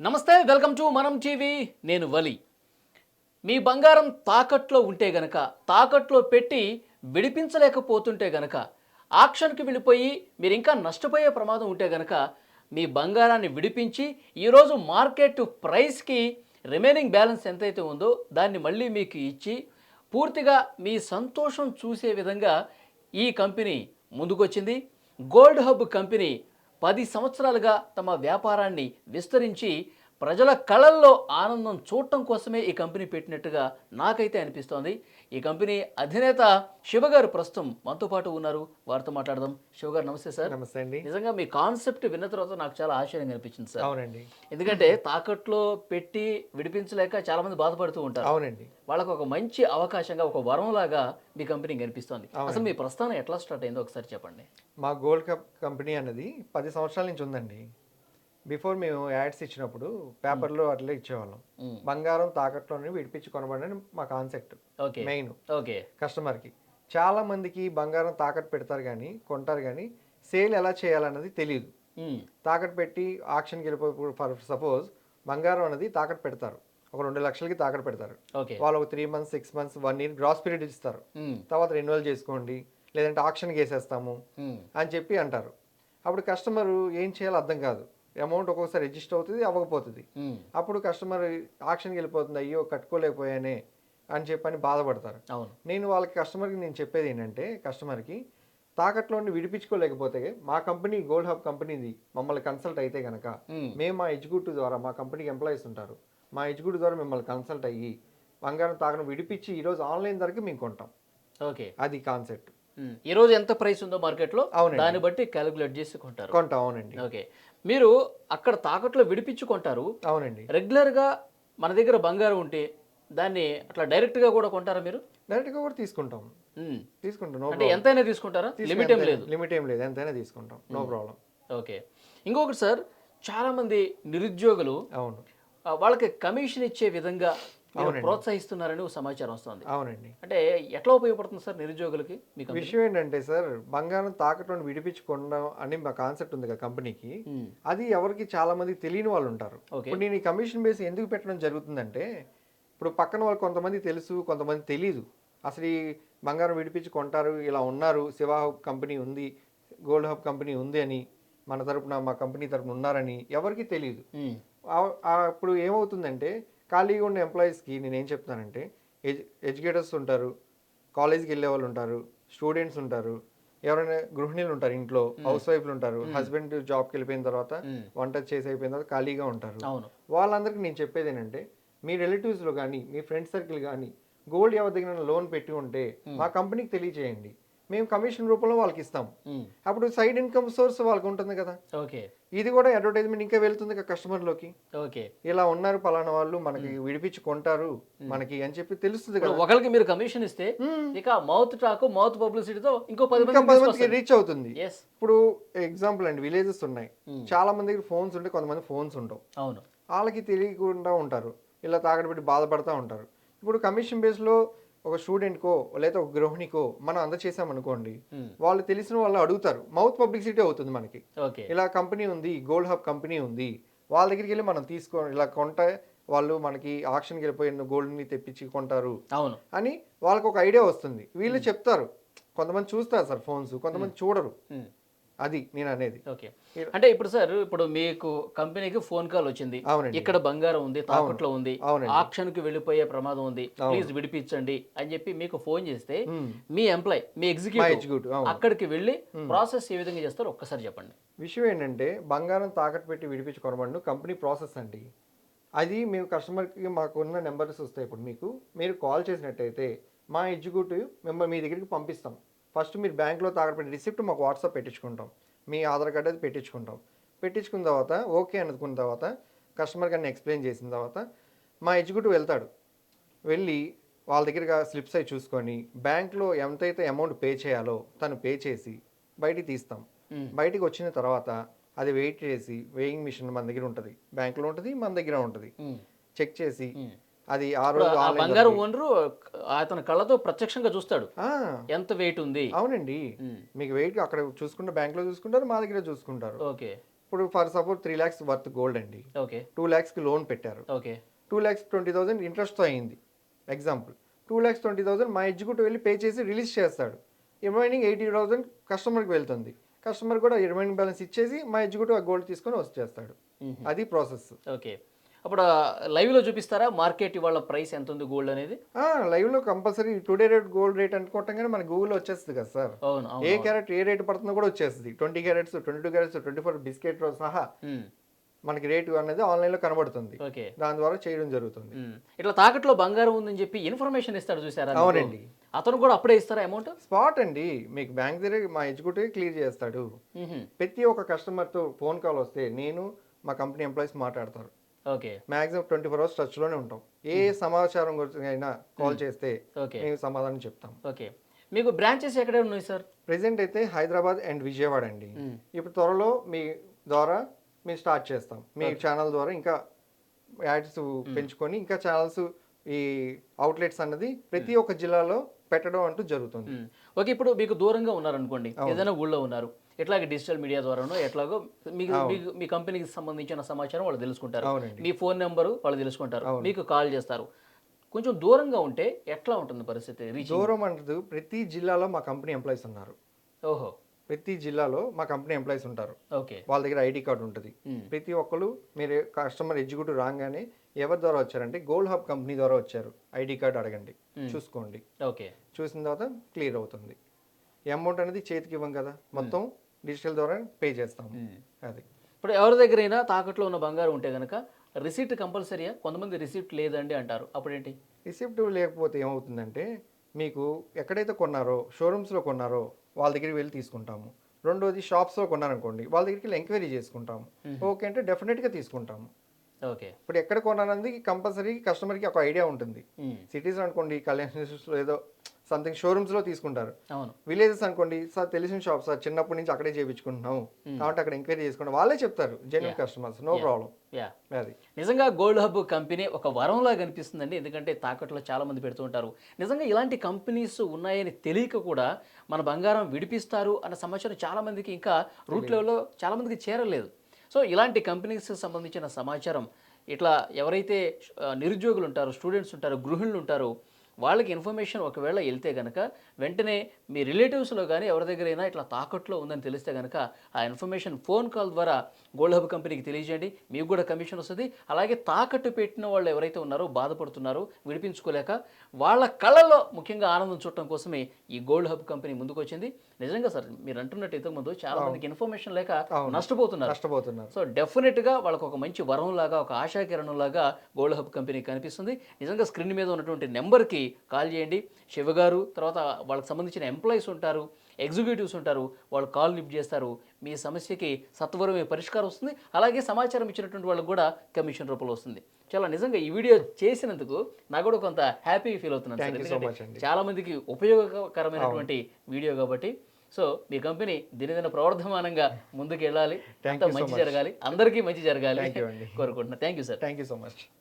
నమస్తే welcome to మనం TV. నేను వలి. మీ బంగారం తాకట్లో ఉంటే గనక తాకట్లో పెట్టి విడిపించలేకపోతుంటే గనక ఆక్షన్కి వెళ్ళిపోయి మీరు ఇంకా నష్టపోయే ప్రమాదం ఉంటే గనక మీ బంగారాన్ని విడిపించి ఈరోజు మార్కెట్ ప్రైస్కి రిమైనింగ్ బ్యాలెన్స్ ఎంతైతే ఉందో దాన్ని మళ్ళీ మీకు ఇచ్చి పూర్తిగా మీ సంతోషం చూసే విధంగా ఈ కంపెనీ ముందుకొచ్చింది. గోల్డ్ హబ్ కంపెనీ పది సంవత్సరాలుగా తమ వ్యాపారాన్ని విస్తరించి ప్రజల కళల్లో ఆనందం చూడటం కోసమే ఈ కంపెనీ పెట్టినట్టుగా నాకైతే అనిపిస్తోంది. ఈ కంపెనీ అధినేత శివగారు ప్రస్తుతం మనతో పాటు ఉన్నారు. వారితో మాట్లాడదాం. శివగారు నమస్తే సార్. నమస్తే అండి. నిజంగా మీ కాన్సెప్ట్ విన్న తర్వాత నాకు చాలా ఆశ్చర్యంగా అనిపించింది సార్. అవునండి. ఎందుకంటే తాకట్లో పెట్టి విడిపించలేక చాలా మంది బాధపడుతూ ఉంటారు. అవునండి. వాళ్ళకు ఒక మంచి అవకాశంగా ఒక వరంలాగా మీ కంపెనీ కనిపిస్తోంది. అసలు మీ ప్రస్థానం ఎట్లా స్టార్ట్ అయిందో ఒకసారి చెప్పండి. మా గోల్డ్ కప్ కంపెనీ అన్నది పది సంవత్సరాల నుంచి ఉందండి. బిఫోర్ మేము యాడ్స్ ఇచ్చినప్పుడు పేపర్లో అట్లా ఇచ్చేవాళ్ళం. బంగారం తాకట్లోనే విడిపించి కొనబడని మా కాన్సెప్ట్. ఓకే. మెయిన్. ఓకే. కస్టమర్కి. చాలా మందికి బంగారం తాకట్టు పెడతారు కానీ కొంటారు కానీ సేల్ ఎలా చేయాలన్నది తెలియదు తాకట్టు పెట్టి ఆక్షన్కి వెళ్ళిపోయి ఫర్ సపోజ్ బంగారం అనేది తాకట్టు పెడతారు. ఒక రెండు లక్షలకి తాకట్టు పెడతారు. వాళ్ళు ఒక three months six months one year grace period ఇస్తారు. తర్వాత రెన్యువల్ చేసుకోండి లేదంటే ఆక్షన్కి వేసేస్తాము అని చెప్పి అంటారు. అప్పుడు కస్టమర్ ఏం చేయాలో అర్థం కాదు. అమౌంట్ ఒక్కొక్కసారి రిజిస్టర్ అవుతుంది అవ్వకపోతుంది. అప్పుడు కస్టమర్ ఆక్షన్కి వెళ్ళిపోతుంది అయ్యో కట్టుకోలేకపోయానే అని చెప్పని బాధపడతారు. అవును. నేను వాళ్ళకి కస్టమర్కి నేను చెప్పేది ఏంటంటే కస్టమర్కి తాకట్లో నుండి విడిపించుకోలేకపోతే మా కంపెనీ గోల్డ్ హబ్ కంపెనీది మమ్మల్ని కన్సల్ట్ అయితే కనుక మేము. మా ఎగ్జిక్యూటివ్ ద్వారా మా కంపెనీకి ఎంప్లాయీస్ ఉంటారు మా ఎగ్జిక్యూటివ్ ద్వారా మిమ్మల్ని కన్సల్ట్ అయ్యి బంగారం తాకడం విడిపించి ఈరోజు ఆన్లైన్ ధరకి మేము కొంటాం. ఓకే. అది కాన్సెప్ట్. ఈ రోజు ఎంత ప్రైస్ ఉందో మార్కెట్లో. దాన్ని బట్టి క్యాలిక్యులేట్ చేసి కొంటారు. కొంటాం అవునండి. ఓకే. మీరు అక్కడ తాకట్లో విడిపించుకుంటారు అవునండి. రెగ్యులర్గా మన దగ్గర బంగారం ఉంటే దాన్ని అట్లా డైరెక్ట్గా కూడా కొంటారా మీరు? డైరెక్ట్గా కూడా తీసుకుంటాం. ఉమ్, తీసుకుంటాం నో అంటే ఎంతైనా తీసుకుంటారా? లిమిట్ ఏం లేదు. లిమిట్ ఏం లేదు. ఎంతైనా తీసుకుంటాం. No problem okay. ఇంకొకటి సార్ చాలామంది నిరుద్యోగులు అవును. ఆ, వాళ్ళకి కమిషన్ ఇచ్చే విధంగా. ప్రోత్సహిస్తున్నారని సమాచారం వస్తుంది. అవునండి. అంటే ఎట్లా ఉపయోగపడుతుంది సార్ నిరుద్యోగులకి మీకు విషయం ఏంటంటే సార్ బంగారం తాకటం విడిపించుకోవడం అని మా కాన్సెప్ట్ ఉంది కదా కంపెనీకి. అది ఎవరికి చాలా మంది తెలియని వాళ్ళు ఉంటారు. ఇప్పుడు నేను ఈ కమిషన్ బేస్ ఎందుకు పెట్టడం జరుగుతుందంటే ఇప్పుడు పక్కన వాళ్ళు కొంతమంది తెలుసు కొంతమంది తెలియదు అసలు ఈ బంగారం విడిపించి కొంటారు ఇలా ఉన్నారు శివా హబ్ కంపెనీ ఉంది గోల్డ్ హబ్ కంపెనీ ఉంది అని మన తరపున మా కంపెనీ తరపున ఉన్నారని ఎవరికి తెలియదు అప్పుడు ఏమవుతుందంటే ఖాళీగా ఉన్న ఎంప్లాయీస్కి నేను ఏం చెప్తానంటే ఎడ్యు ఎడ్యుకేటర్స్ ఉంటారు కాలేజీకి వెళ్ళే వాళ్ళు ఉంటారు స్టూడెంట్స్ ఉంటారు ఎవరైనా గృహిణులు ఉంటారు ఇంట్లో హౌస్ వైఫ్లు ఉంటారు హస్బెండ్ జాబ్కి వెళ్ళిపోయిన తర్వాత వంట చేసి అయిపోయిన తర్వాత ఖాళీగా ఉంటారు. అవును. వాళ్ళందరికీ నేను చెప్పేది ఏంటంటే మీ రిలేటివ్స్లో కానీ మీ ఫ్రెండ్ సర్కిల్ కానీ గోల్డ్ ఎవరి దగ్గర లోన్ పెట్టి ఉంటే మా కంపెనీకి తెలియజేయండి మేము కమిషన్ రూపంలో వాళ్ళకి ఇస్తాం. అప్పుడు సైడ్ ఇన్కమ్ సోర్స్ వాళ్ళకి ఉంటుంది కదా. ఓకే. ఇది కూడా అడ్వర్టైజ్మెంట్ ఇంకా వెళ్తుంది కస్టమర్లోకి. ఓకే. ఇలా ఉన్నారు పలానా వాళ్ళు మనకి విడిపించి కొంటారు మనకి అని చెప్పి తెలుస్తుంది కదా. ఒకరికి మీరు కమిషన్ ఇస్తే ఇక మౌత్ టాక్ మౌత్ పబ్లిసిటీతో ఇంకో పది మందికి రీచ్ అవుతుంది. ఇప్పుడు ఎగ్జాంపుల్ అండి విలేజెస్ ఉన్నాయి. చాలా మంది ఫోన్స్ ఉంటే కొంతమంది ఫోన్స్ ఉండవు. అవును. వాళ్ళకి తెలియకుండా ఉంటారు. ఇలా తాగడ పెట్టి బాధపడతా ఉంటారు. ఇప్పుడు కమిషన్ బేస్లో ఒక స్టూడెంట్కో లేదా ఒక గృహిణికో మనం అందచేసామనుకోండి వాళ్ళు తెలిసిన వాళ్ళు అడుగుతారు. మౌత్ పబ్లిసిటీ అవుతుంది మనకి. ఓకే. ఇలా కంపెనీ ఉంది గోల్డ్ హబ్ కంపెనీ ఉంది వాళ్ళ దగ్గరికి వెళ్ళి మనం తీసుకో ఇలా కొంటే వాళ్ళు మనకి ఆక్షన్కి వెళ్ళిపోయిన గోల్డ్ని తెప్పించి కొంటారు అవును. అని వాళ్ళకి ఒక ఐడియా వస్తుంది. వీళ్ళు చెప్తారు. కొంతమంది చూస్తారు సార్ ఫోన్స్ కొంతమంది చూడరు. అది నేను అనేది. ఓకే. అంటే ఇప్పుడు సార్ ఇప్పుడు మీకు కంపెనీకి ఫోన్ కాల్ వచ్చింది. ఇక్కడ బంగారం ఉంది తాకట్లో ఉంది. ఆక్షన్కి వెళ్ళిపోయే ప్రమాదం ఉంది ప్లీజ్ విడిపించండి అని చెప్పి మీకు ఫోన్ చేస్తే మీ ఎంప్లాయ్ మీ ఎగ్జిక్యూటివ్ అక్కడికి వెళ్ళి ప్రాసెస్ ఏ విధంగా చేస్తారో ఒక్కసారి చెప్పండి. విషయం ఏంటంటే బంగారం తాకట్టు పెట్టి విడిపించి కొనబడిన కంపెనీ ప్రాసెస్ అండి. అది మేము కస్టమర్కి మాకున్న నెంబర్స్ వస్తాయి ఇప్పుడు మీకు. మీరు కాల్ చేసినట్టయితే మా ఎగ్జిక్యూటివ్ మిమ్మల్ని మీ దగ్గరికి పంపిస్తాం. ఫస్ట్ మీరు బ్యాంక్లో పెట్టి రిసిప్ట్ మాకు వాట్సాప్ పెట్టించుకుంటాం. మీ ఆధార్ కార్డ్ అది పెట్టించుకుంటాం. పెట్టించుకున్న తర్వాత ఓకే అనుకున్న తర్వాత కస్టమర్ కానీ ఎక్స్ప్లెయిన్ చేసిన తర్వాత మా ఎగ్జిక్యూటివ్ వెళ్తాడు. వెళ్ళి వాళ్ళ దగ్గర స్లిప్స్ అయి చూసుకొని బ్యాంక్లో ఎంతైతే అమౌంట్ పే చేయాలో తను పే చేసి బయటికి తీస్తాం. బయటికి వచ్చిన తర్వాత అది వెయిట్ చేసి వెయింగ్ మిషన్ మన దగ్గర ఉంటుంది. బ్యాంకులో ఉంటుంది మన దగ్గర ఉంటుంది. చెక్ చేసి. అది ఆ రోజు ఆ బంగారు ఓనరు అతని కళ్ళతో ప్రత్యక్షంగా చూస్తాడు. ఎంత వెయిట్ ఉంది? అవునండి. మీకు వెయిట్ అక్కడ చూసుకుంటే బ్యాంక్లో చూసుకుంటారు మా దగ్గర చూసుకుంటారు. ఓకే. ఇప్పుడు for suppose three lakhs worth gold అండి. ఓకే. టూ ల్యాక్స్కి లోన్ పెట్టారు. Okay. Two lakhs twenty thousand ఇంట్రెస్ట్తో అయింది. Example two lakhs twenty thousand మా ఎగ్జిక్యూటివ్ వెళ్ళి పే చేసి రిలీజ్ చేస్తాడు. రిమైనింగ్ ఎయిటీ థౌసండ్ కస్టమర్కి వెళ్తుంది. కస్టమర్ కూడా రిమైనింగ్ బ్యాలెన్స్ ఇచ్చేసి మా ఎగ్జిక్యూటివ్ ఆ గోల్డ్ తీసుకొని వచ్చేస్తాడు. అది ప్రాసెస్ ఓకే. అప్పుడు లైవ్లో చూపిస్తారా? మార్కెట్ ఇవాళ ప్రైస్ ఎంత ఉంది గోల్డ్ అనేది? లైవ్లో compulsory today rate gold rate అనుకోవటంగానే మన గూగుల్లో వచ్చేస్తుంది కదా సార్. ఏ క్యారెట్ ఏ రేట్ పడుతుందో కూడా వచ్చేస్తుంది. Twenty carats twenty two carats twenty four biscuit సహా మనకి రేటు అనేది ఆన్లైన్లో కనబడుతుంది. దాని ద్వారా చేయడం జరుగుతుంది. ఇట్లా తాకట్లో బంగారం ఉందని చెప్పి ఇన్ఫర్మేషన్ ఇస్తాడు చూసారా? అవునండి. అతను కూడా అప్పుడే ఇస్తారా అమౌంట్? స్పాట్ అండి. మీకు బ్యాంక్ దగ్గర మా ఎగ్జిక్యూటివ్ క్లియర్ చేస్తాడు. ప్రతి ఒక్క కస్టమర్తో ఫోన్ కాల్ వస్తే నేను మా కంపెనీ ఎంప్లాయీస్ మాట్లాడతారు. మాక్సిమం ట్వంటీ ఫోర్ అవర్స్ టచ్లోనే ఉంటాం. ఏ సమాచారం గురించి అయినా కాల్ చేస్తే ఓకే. మేము సమాధానం చెప్తాం. ఓకే. మీకు బ్రాంచెస్ ఎక్కడ ఉన్నాయి సార్? ప్రెసెంట్ అయితే హైదరాబాద్ అండ్ విజయవాడ అండి. ఇప్పుడు త్వరలో మీ ద్వారా మేము స్టార్ట్ చేస్తాం. మీ ఛానల్ ద్వారా ఇంకా యాడ్స్ పెంచుకొని ఇంకా ఛానల్స్ ఈ అవుట్లెట్స్ అన్నది ప్రతి ఒక్క జిల్లాలో పెట్టడం అంటూ జరుగుతుంది. ఓకే ఇప్పుడు మీకు దూరంగా ఉన్నారనుకోండి ఏదైనా ఊళ్ళో ఉన్నారు. ఎట్లాగే డిజిటల్ మీడియా ద్వారానో ఎట్లాగో మీకు మీకు మీ కంపెనీకి సంబంధించిన సమాచారం వాళ్ళు తెలుసుకుంటారు. మీ ఫోన్ నెంబరు వాళ్ళు తెలుసుకుంటారు. మీకు కాల్ చేస్తారు. కొంచెం దూరంగా ఉంటే ఎట్లా ఉంటుంది పరిస్థితి? దూరం అంటూ ప్రతి జిల్లాలో మా కంపెనీ ఎంప్లాయీస్ ఉన్నారు. ఓహో. ప్రతి జిల్లాలో మా కంపెనీ ఎంప్లాయీస్ ఉంటారు. ఓకే. వాళ్ళ దగ్గర ఐడి కార్డు ఉంటుంది. ప్రతి ఒక్కరు మీరు కస్టమర్ ఎగ్జిక్యూటివ్ రాగానే ఎవరి ద్వారా వచ్చారంటే గోల్డ్ హబ్ కంపెనీ ద్వారా వచ్చారు. ఐడి కార్డు అడగండి. చూసుకోండి. ఓకే. చూసిన తర్వాత క్లియర్ అవుతుంది. అమౌంట్ అనేది చేతికి ఇవ్వం కదా. మొత్తం డిజిటల్ ద్వారా పే చేస్తాం. అది. ఇప్పుడు ఎవరి దగ్గరైనా తాకట్లో ఉన్న బంగారం ఉంటే కనుక రిసీట్ కంపల్సరీయా? కొంతమంది రిసీట్ లేదండి అంటారు. అప్పుడేంటి? రిసిప్ట్ లేకపోతే ఏమవుతుందంటే మీకు ఎక్కడైతే కొన్నారో షోరూమ్స్లో కొన్నారో వాళ్ళ దగ్గరికి వెళ్ళి తీసుకుంటాము. రెండోది షాప్స్లో కొన్నారనుకోండి వాళ్ళ దగ్గరికి వెళ్ళి ఎంక్వైరీ చేసుకుంటాము. ఓకే అంటే డెఫినెట్గా తీసుకుంటాము. ఓకే ఇప్పుడు ఎక్కడ కొనాలన్నది కంపల్సరీ కస్టమర్కి ఒక ఐడియా ఉంటుంది. సిటీస్ అనుకోండి కళ్యాణ్లో ఏదో సంథింగ్ షోరూమ్స్లో తీసుకుంటారు. అవును. విలేజెస్ అనుకోండి సార్ తెలిసిన షాప్ సార్ చిన్నప్పటి నుంచి అక్కడే చేయించుకుంటున్నాం కాబట్టి అక్కడ ఎంక్వైరీ చేసుకుంటాం వాళ్ళే చెప్తారు genuine customers no problem yeah అది. నిజంగా గోల్డ్ హబ్ కంపెనీ ఒక వరంలా కనిపిస్తుందండి ఎందుకంటే తాకట్లో చాలా మంది పెడుతూ ఉంటారు. నిజంగా ఇలాంటి కంపెనీస్ ఉన్నాయని తెలియక కూడా మన బంగారం విడిపిస్తారు అన్న సమాచారం చాలా మందికి ఇంకా రూట్ లెవెల్లో చాలా మందికి చేరలేదు. సో ఇలాంటి కంపెనీస్ సంబంధించిన సమాచారం ఇట్లా ఎవరైతే నిరుద్యోగులు ఉంటారో స్టూడెంట్స్ ఉంటారో గృహిణులు ఉంటారో వాళ్ళకి ఇన్ఫర్మేషన్ ఒకవేళ వెళ్తే కనుక వెంటనే మీ రిలేటివ్స్లో కానీ ఎవరి దగ్గరైనా ఇట్లా తాకట్లో ఉందని తెలిస్తే కనుక ఆ ఇన్ఫర్మేషన్ ఫోన్ కాల్ ద్వారా గోల్డ్ హబ్ కంపెనీకి తెలియజేయండి. మీకు కూడా కమిషన్ వస్తుంది. అలాగే తాకట్టు పెట్టిన వాళ్ళు ఎవరైతే ఉన్నారో బాధపడుతున్నారో విడిపించుకోలేక వాళ్ళ కళలో ముఖ్యంగా ఆనందం చూడటం కోసమే ఈ గోల్డ్ హబ్ కంపెనీ ముందుకు వచ్చింది నిజంగా సార్ మీరు అంటున్నట్టు ఇంతకుముందు చాలా మందికి ఇన్ఫర్మేషన్ లేక నష్టపోతున్నారు. నష్టపోతున్నారు. సో డెఫినెట్గా వాళ్ళకు ఒక మంచి వరం లాగా ఒక ఆశాకిరణం లాగా గోల్డ్ హబ్ కంపెనీ కనిపిస్తుంది. నిజంగా స్క్రీన్ మీద ఉన్నటువంటి నెంబర్కి కాల్ చేయండి. శివ గారు తర్వాత వాళ్ళకి సంబంధించిన ఎంప్లాయీస్ ఉంటారు. ఎగ్జిక్యూటివ్స్ ఉంటారు వాళ్ళు కాల్ లిఫ్ట్ చేస్తారు. మీ సమస్యకి సత్వరమే పరిష్కారం వస్తుంది. అలాగే సమాచారం ఇచ్చినటువంటి వాళ్ళకి కూడా కమిషన్ రూపంలో వస్తుంది. చాలా నిజంగా ఈ వీడియో చేసినందుకు నాకు కూడా కొంత హ్యాపీ ఫీల్ అవుతున్నాను. చాలా మందికి ఉపయోగకరమైనటువంటి వీడియో కాబట్టి సో మీ కంపెనీ దినదిన ప్రవర్ధమానంగా ముందుకు వెళ్ళాలి మంచి. జరగాలి. అందరికీ మంచి జరగాలి Thank you అండి. కోరుకుంటున్నా. Thank you sir thank you so much